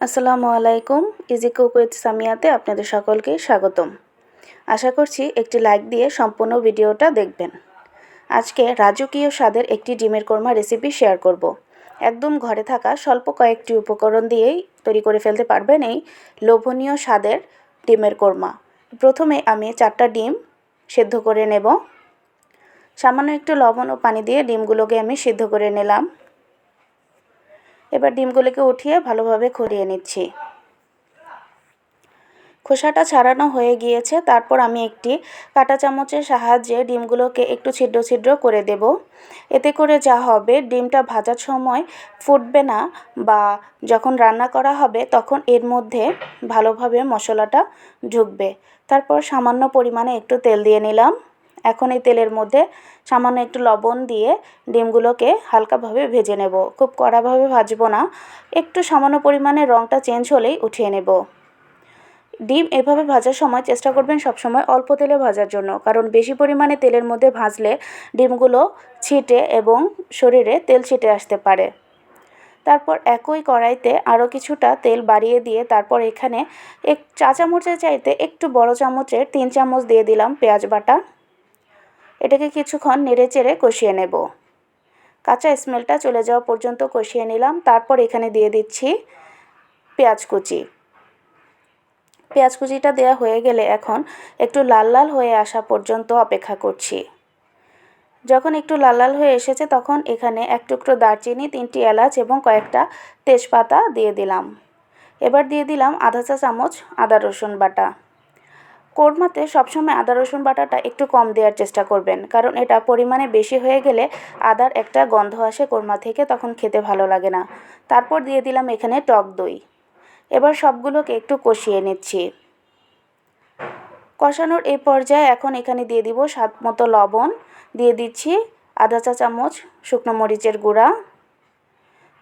আসসালামু আলাইকুম easy cook with সামিয়াতে আপনাদের সকলকে স্বাগতম। আশা করছি একটি লাইক দিয়ে সম্পূর্ণ ভিডিওটা দেখবেন। আজকে রাজকীয় স্বাদের একটি ডিমের কোরমা রেসিপি শেয়ার করব। একদম ঘরে থাকা স্বল্প কয়েকটি উপকরণ দিয়েই তৈরি করে ফেলতে পারবেন এই লোভনীয় স্বাদের ডিমের কোরমা। প্রথমে আমি চারটা ডিম সেদ্ধ করে নেব। সামান্য একটু লবণ ও পানি দিয়ে ডিমগুলোকে আমি সিদ্ধ করে নিলাম। এবার ডিমগুলোকে উঠিয়ে ভালোভাবে খড়িয়ে নিচ্ছি। খোসাটা ছাড়ানো হয়ে গিয়েছে। তারপর আমি একটি কাঁটা চামচের সাহায্যে ডিমগুলোকে একটু ছিদ্র ছিদ্র করে দেব। এতে করে যা হবে, ডিমটা ভাজার সময় ফুটবে না বা যখন রান্না করা হবে তখন এর মধ্যে ভালোভাবে মশলাটা ঢুকবে। তারপর সামান্য পরিমাণে একটু তেল দিয়ে নিলাম। এখন এই তেলের মধ্যে সামান্য একটু লবণ দিয়ে ডিমগুলোকে হালকাভাবে ভেজে নেব। খুব কড়াভাবে ভাজবো না। একটু সামান্য পরিমাণে রঙটা চেঞ্জ হলেই উঠিয়ে নেব। ডিম এভাবে ভাজার সময় চেষ্টা করবেন সবসময় অল্প তেলে ভাজার জন্য। কারণ বেশি পরিমাণে তেলের মধ্যে ভাজলে ডিমগুলো ছিটে এবং শরীরে তেল ছিটে আসতে পারে। তারপর একই কড়াইতে আরও কিছুটা তেল বাড়িয়ে দিয়ে তারপর এখানে এক চা চামচের চাইতে একটু বড় চামচের তিন চামচ দিয়ে দিলাম পেঁয়াজ বাটা। এটাকে কিছুক্ষণ নেড়ে চেড়ে কষিয়ে নেব। কাঁচা স্মেলটা চলে যাওয়া পর্যন্ত কষিয়ে নিলাম। তারপর এখানে দিয়ে দিচ্ছি পেঁয়াজ কুচি। পেঁয়াজ কুচিটা দেওয়া হয়ে গেলে এখন একটু লাল লাল হয়ে আসা পর্যন্ত অপেক্ষা করছি। যখন একটু লাল লাল হয়ে এসেছে তখন এখানে এক টুকরো দারচিনি, তিনটি এলাচ এবং কয়েকটা তেজপাতা দিয়ে দিলাম। এবার দিয়ে দিলাম আধা চা চামচ আদা রসুন বাটা। কোরমাতে সবসময় আদা, রসুন বাটাটা একটু কম দেওয়ার চেষ্টা করবেন। কারণ এটা পরিমাণে বেশি হয়ে গেলে আদার একটা গন্ধ আসে কোরমা থেকে, তখন খেতে ভালো লাগে না। তারপর দিয়ে দিলাম এখানে টক দই। এবার সবগুলোকে একটু কষিয়ে নিচ্ছি। কষানোর এই পর্যায়ে এখন এখানে দিয়ে দিব স্বাদ মতো লবণ। দিয়ে দিচ্ছি আধা চা চামচ শুকনো মরিচের গুঁড়া।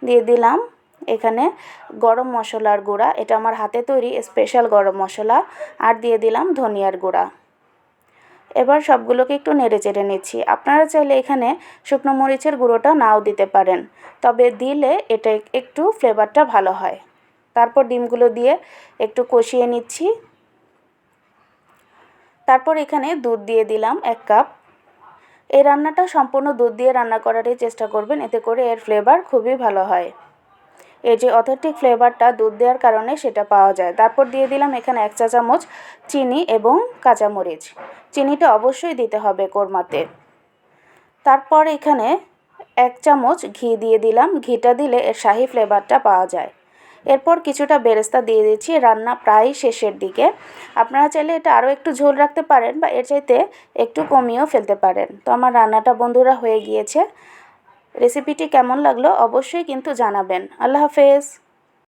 দিয়ে দিলাম এখানে গরম মশলার গুঁড়া। এটা আমার হাতে তৈরি স্পেশাল গরম মশলা। আর দিয়ে দিলাম ধনিয়ার গুঁড়া। এবার সবগুলোকে একটু নেড়ে চেড়ে নিচ্ছি। আপনারা চাইলে এখানে শুকনো মরিচের গুঁড়োটা নাও দিতে পারেন। তবে দিলে এটা একটু ফ্লেভারটা ভালো হয়। তারপর ডিমগুলো দিয়ে একটু কষিয়ে নিচ্ছি। তারপর এখানে দুধ দিয়ে দিলাম এক কাপ। এই রান্নাটা সম্পূর্ণ দুধ দিয়ে রান্না করারই চেষ্টা করবেন। এতে করে এর ফ্লেভার খুবই ভালো হয়। এই যে অথেন্টিক ফ্লেভারটা দুধ দেওয়ার কারণে সেটা পাওয়া যায়। তারপর দিয়ে দিলাম এখানে এক চা চামচ চিনি এবং কাঁচামরিচ চিনিটা অবশ্যই দিতে হবে কোরমাতে। তারপর এখানে এক চামচ ঘি দিয়ে দিলাম। ঘিটা দিলে এর শাহি ফ্লেভারটা পাওয়া যায়। এরপর কিছুটা বেরেস্তা দিয়ে দিচ্ছি রান্না প্রায় শেষের দিকে। আপনারা চাইলে এটা আরও একটু ঝোল রাখতে পারেন বা এর চাইতে একটু কমিয়েও ফেলতে পারেন। তো আমার রান্নাটা বন্ধুরা হয়ে গিয়েছে। রেসিপিটি কেমন লাগল অবশ্যই কিন্তু জানাবেন। আল্লাহ হাফেজ।